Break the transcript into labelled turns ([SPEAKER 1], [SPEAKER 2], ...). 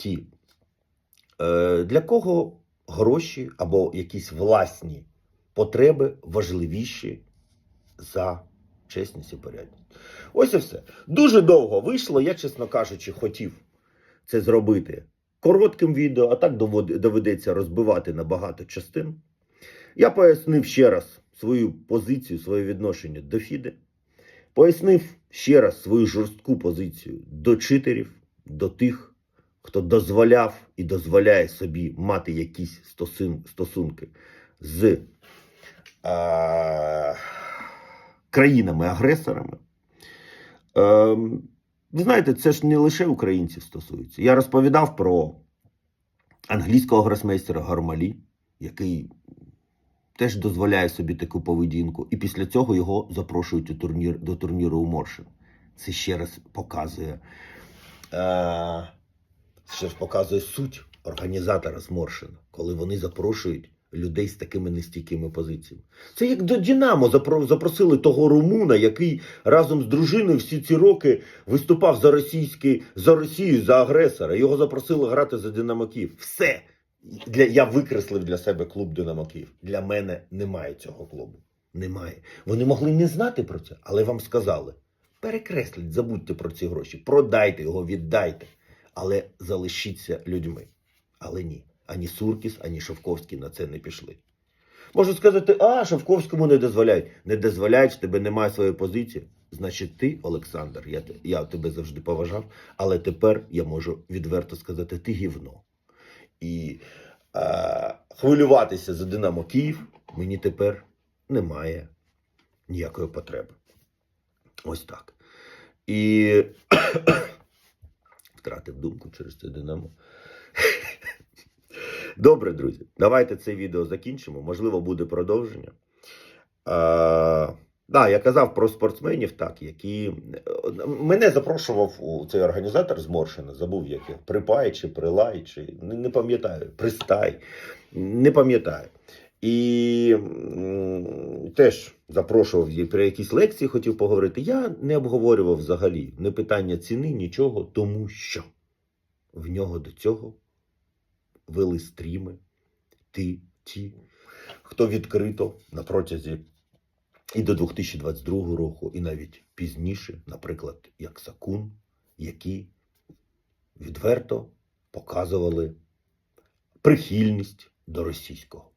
[SPEAKER 1] ті, е, для кого гроші або якісь власні потреби важливіші за чесність і порядність. Ось і все. Дуже довго вийшло. Я, чесно кажучи, хотів це зробити коротким відео, а так доведеться розбивати на багато частин. Я пояснив ще раз свою позицію, своє відношення до Фіди. Пояснив ще раз свою жорстку позицію до читерів, до тих, хто дозволяв і дозволяє собі мати якісь стосун- стосунки з е, країнами-агресорами. Е, знаєте, це ж не лише українців стосується. Я розповідав про англійського гросмейстера Гармалі, який теж дозволяє собі таку поведінку, і після цього його запрошують у турнір, до турніру у Моршин. Це ще раз показує, е, ще ж показує суть організатора з Моршина, коли вони запрошують людей з такими нестійкими позиціями. Це як до Дінамо запросили того румуна, який разом з дружиною всі ці роки виступав за російський, за Росію, за агресора. Його запросили грати за Динамо Київ. Все. Для, я викреслив для себе клуб Динамо Київ. Для мене немає цього клубу. Немає. Вони могли не знати про це, але вам сказали. Перекресліть, забудьте про ці гроші, продайте його, віддайте, але залишіться людьми. Але ні, ані Суркіс, ані Шовковський на це не пішли. Можуть сказати, а Шовковському не дозволяють. Не дозволяють, в тебе немає своєї позиції. Значить, ти, Олександр, я, я тебе завжди поважав, але тепер я можу відверто сказати, ти гівно. І е, хвилюватися за Динамо Київ мені тепер немає ніякої потреби. Ось так. І втратив думку через це Динамо. Добре, друзі, давайте це відео закінчимо. Можливо, буде продовження. А, да, я казав про спортсменів, так, які. Мене запрошував у цей організатор з Моршина, забув як його, Припай чи Прилай, чи не, не пам'ятаю, Пристай. Не пам'ятаю. І теж запрошував про якісь лекції, хотів поговорити. Я не обговорював взагалі не питання ціни, нічого, тому що в нього до цього вели стріми, ті, ті, хто відкрито на протязі і до 2022 року, і навіть пізніше, наприклад, як Сакун, які відверто показували прихильність до російського.